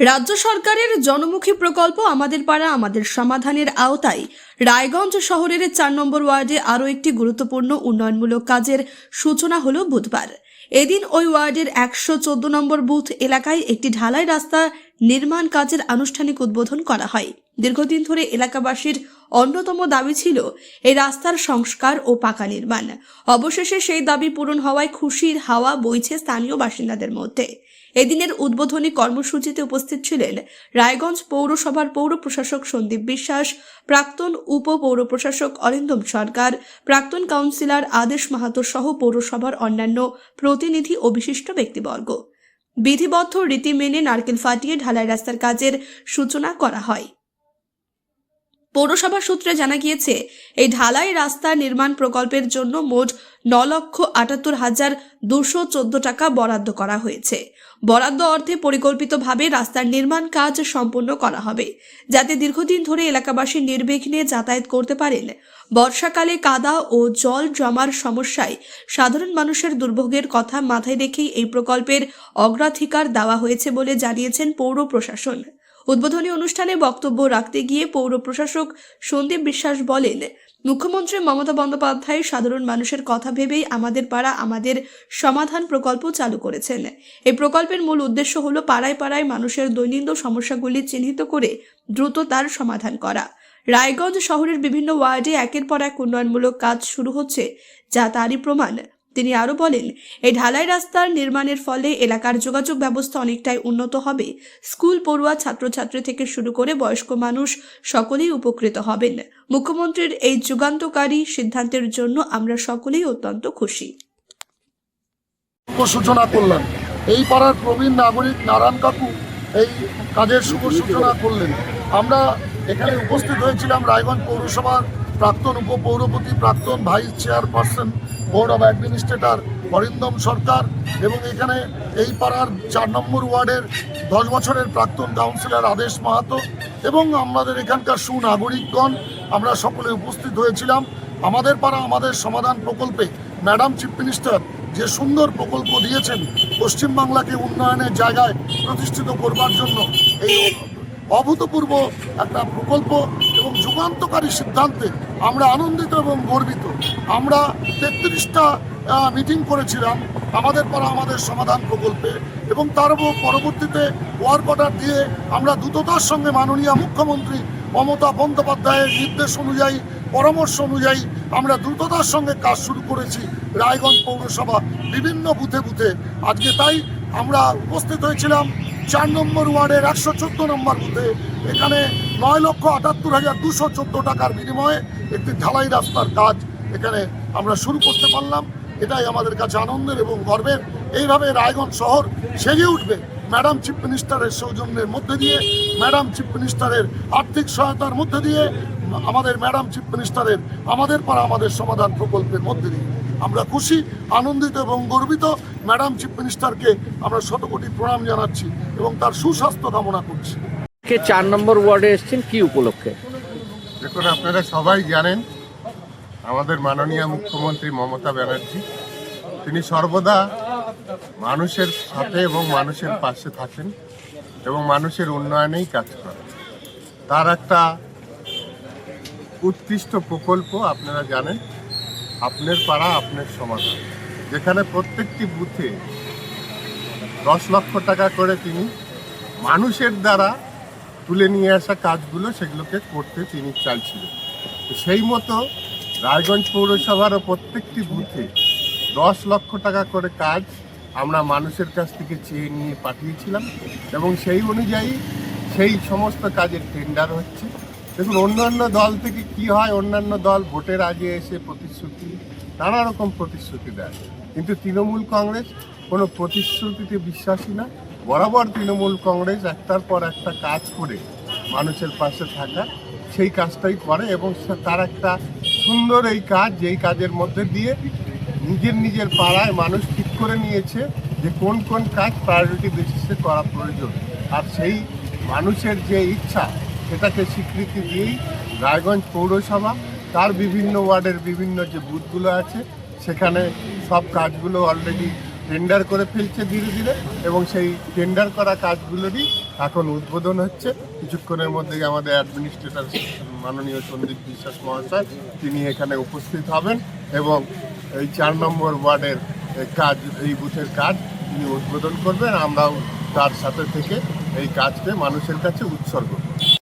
রাজ্য সরকারের জনমুখী প্রকল্প আমাদের পাড়া, আমাদের সমাধানের আওতায়। রায়গঞ্জ শহরের চার নম্বর ওয়ার্ডে আরও একটি গুরুত্বপূর্ণ উন্নয়নমূলক কাজের সূচনা হলো বুধবার। এদিন ওই ওয়ার্ডের একশো চোদ্দ নম্বর বুথ এলাকায় একটি ঢালাই রাস্তা নির্মাণ কাজের আনুষ্ঠানিক উদ্বোধন করা হয়। দীর্ঘদিন ধরে এলাকাবাসীর অন্যতম দাবি ছিল এই রাস্তার সংস্কার ও পাকা নির্মাণ। অবশেষে সেই দাবি পূরণ হওয়ায় খুশির হাওয়া বইছে স্থানীয় বাসিন্দাদের মধ্যে। এদিনের উদ্বোধনী কর্মসূচিতে উপস্থিত ছিলেন রায়গঞ্জ পৌরসভার পৌর প্রশাসক সন্দীপ বিশ্বাস, প্রাক্তন উপ পৌর প্রশাসক অরিন্দম সরকার, প্রাক্তন কাউন্সিলর আদেশ মাহাতো সহ পৌরসভার অন্যান্য প্রতিনিধি ও বিশিষ্ট ব্যক্তিবর্গ। বিধিবদ্ধ রীতি মেনে নারকেল ফাটিয়ে ঢালাই রাস্তার কাজের সূচনা করা হয়। পৌরসভা সূত্রে জানা গিয়েছে, এই ঢালাই রাস্তা নির্মাণ প্রকল্পের জন্য মোট ন লক্ষ আটাত্তর হাজার দুশো চোদ্দ টাকা বরাদ্দ করা হয়েছে। বরাদ্দ অর্থে পরিকল্পিতভাবে রাস্তার নির্মাণ কাজ সম্পন্ন করা হবে, যাতে দীর্ঘদিন ধরে এলাকাবাসী নির্বিঘ্নে যাতায়াত করতে পারেন। বর্ষাকালে কাদা ও জল জমার সমস্যায় সাধারণ মানুষের দুর্ভোগের কথা মাথায় রেখেই এই প্রকল্পের অগ্রাধিকার দেওয়া হয়েছে বলে জানিয়েছেন পৌর প্রশাসন। উদ্বোধনী অনুষ্ঠানে বক্তব্য রাখতে গিয়ে পৌর প্রশাসক সন্দীপ বিশ্বাস বলেন, মুখ্যমন্ত্রী মমতা বন্দ্যোপাধ্যায় সাধারণ মানুষের কথা ভেবেই আমাদের পাড়া আমাদের সমাধান প্রকল্প চালু করেছেন। এই প্রকল্পের মূল উদ্দেশ্য হল পাড়ায় পাড়ায় মানুষের দৈনন্দিন সমস্যাগুলি চিহ্নিত করে দ্রুত তার সমাধান করা। রায়গঞ্জ শহরের বিভিন্ন ওয়ার্ডে একের পর এক উন্নয়নমূলক কাজ শুরু হচ্ছে, যা তারই প্রমাণ। তিনি আরও বলেন, এই ঢালাই রাস্তার নির্মাণের ফলে এলাকার যোগাযোগ ব্যবস্থা অনেকটাই উন্নত হবে। স্কুল পড়ুয়া ছাত্রছাত্রী থেকে শুরু করে বয়স্ক মানুষ সকলেই উপকৃত হবেন। মুখ্যমন্ত্রীর এই যুগান্তকারী সিদ্ধান্তের জন্য আমরা সকলেই অত্যন্ত খুশি। সূচনা করলেন। এই পাড়ার প্রবীণ নাগরিক নারায়ণ কাকু এই কাজের শুভ সূচনা করলেন। আমরা এখানে উপস্থিত হয়েছিলাম রায়গঞ্জ পৌরসভার প্রাক্তন উপপৌরপতি, প্রাক্তন vice chairperson board of administrator Arindam Sarkar এবং এখানে এই পাড়ার চার নম্বর ওয়ার্ডের দশ বছরের প্রাক্তন কাউন্সিলর আদেশ মাহাতো এবং আমাদের এখানকার সুনাগরিকগণ, আমরা সকলে উপস্থিত হয়েছিলাম। আমাদের পাড়া আমাদের সমাধান প্রকল্পে ম্যাডাম চিফ মিনিস্টার যে সুন্দর প্রকল্প দিয়েছেন, পশ্চিমবাংলাকে উন্নয়নের জায়গায় প্রতিষ্ঠিত করবার জন্য এই অভূতপূর্ব একটা প্রকল্প এবং যুগান্তকারী সিদ্ধান্তে আমরা আনন্দিত এবং গর্বিত। আমরা তেত্রিশটা মিটিং করেছিলাম, আমাদের পাড়া আমাদের সমাধান প্রকল্পে এবং তার পরবর্তীতে ওয়ার্ক অর্ডার দিয়ে আমরা দ্রুততার সঙ্গে মাননীয় মুখ্যমন্ত্রী মমতা বন্দ্যোপাধ্যায়ের নির্দেশ অনুযায়ী, পরামর্শ অনুযায়ী আমরা দ্রুততার সঙ্গে কাজ শুরু করেছি রায়গঞ্জ পৌরসভা বিভিন্ন বুথে বুথে। আজকে তাই আমরা উপস্থিত হয়েছিলাম। চার নম্বর ওয়ার্ডের একশো চোদ্দ নম্বর বুথে এখানে নয় লক্ষ আটাত্তর হাজার দুশো চোদ্দ টাকার বিনিময়ে একটি ঢালাই রাস্তার কাজ এখানে আমরা শুরু করতে পারলাম। এটাই আমাদের কাছে আনন্দের এবং গর্বের। এইভাবে রায়গঞ্জ শহর সেজে উঠবে ম্যাডাম চিফ মিনিস্টারের সৌজন্যের মধ্যে দিয়ে, ম্যাডাম চিফ মিনিস্টারের আর্থিক সহায়তার মধ্যে দিয়ে, আমাদের ম্যাডাম চিফ মিনিস্টারের আমাদের পাড়া, আমাদের সমাধান প্রকল্পের মধ্যে দিয়ে। আমরা খুশি আনন্দিত এবং গর্বিত। ম্যাডাম চিফ মিনিস্টারকে আমরা শতকোটি প্রণাম জানাচ্ছি এবং তার সুস্বাস্থ্য কামনা করছি। কে চার নম্বর ওয়ার্ডে এসেছেন কি উপলক্ষে? দেখুন আপনারা সবাই জানেন আমাদের মাননীয় মুখ্যমন্ত্রী মমতা ব্যানার্জি তিনি সর্বদা মানুষের সাথে এবং মানুষের পাশে থাকেন এবং মানুষের উন্নয়নেই কাজ করেন। তার একটা উৎকৃষ্ট প্রকল্প আপনারা জানেন আপনার পাড়া, আপনার সমাধান। যেখানে প্রত্যেকটি বুথে দশ লক্ষ টাকা করে তিনি মানুষের দ্বারা তুলে নিয়ে আসা কাজগুলো সেগুলোকে করতে তিনি চাইছিলেন। সেই মতো রায়গঞ্জ পৌরসভারও প্রত্যেকটি বুথে দশ লক্ষ টাকা করে কাজ আমরা মানুষের কাছ থেকে চেয়ে নিয়ে পাঠিয়েছিলাম এবং সেই অনুযায়ী সেই সমস্ত কাজের টেন্ডার হচ্ছে। দেখুন, অন্যান্য দল থেকে কি হয়, অন্যান্য দল ভোটের আগে এসে প্রতিশ্রুতি, নানা রকম প্রতিশ্রুতি দেয়। কিন্তু তৃণমূল কংগ্রেস কোনো প্রতিশ্রুতিতে বিশ্বাসী না। বরাবর তৃণমূল কংগ্রেস একটার পর একটা কাজ করে মানুষের পাশে থাকা, সেই কাজটাই করে এবং তার একটা সুন্দর এই কাজ, যেই কাজের মধ্যে দিয়ে নিজের নিজের পাড়ায় মানুষ ঠিক করে নিয়েছে যে কোন কোন কাজ প্রায়োরিটি বেসিসে করা প্রয়োজন। আর সেই মানুষের যে ইচ্ছা সেটাকে স্বীকৃতি দিয়েই রায়গঞ্জ পৌরসভা, তার বিভিন্ন ওয়ার্ডের বিভিন্ন যে বুথগুলো আছে, সেখানে সব কাজগুলো অলরেডি টেন্ডার করে ফেলছে ধীরে ধীরে এবং সেই টেন্ডার করা কাজগুলোরই এখন উদ্বোধন হচ্ছে। কিছুক্ষণের মধ্যেই আমাদের অ্যাডমিনিস্ট্রেটর মাননীয় সন্দীপ বিশ্বাস মহাশয়, তিনি এখানে উপস্থিত হবেন এবং এই চার নম্বর ওয়ার্ডের কাজ, এই বুথের কাজ তিনি উদ্বোধন করবেন। আমরাও তার সাথে থেকে এই কাজকে মানুষের কাছে উৎসর্গ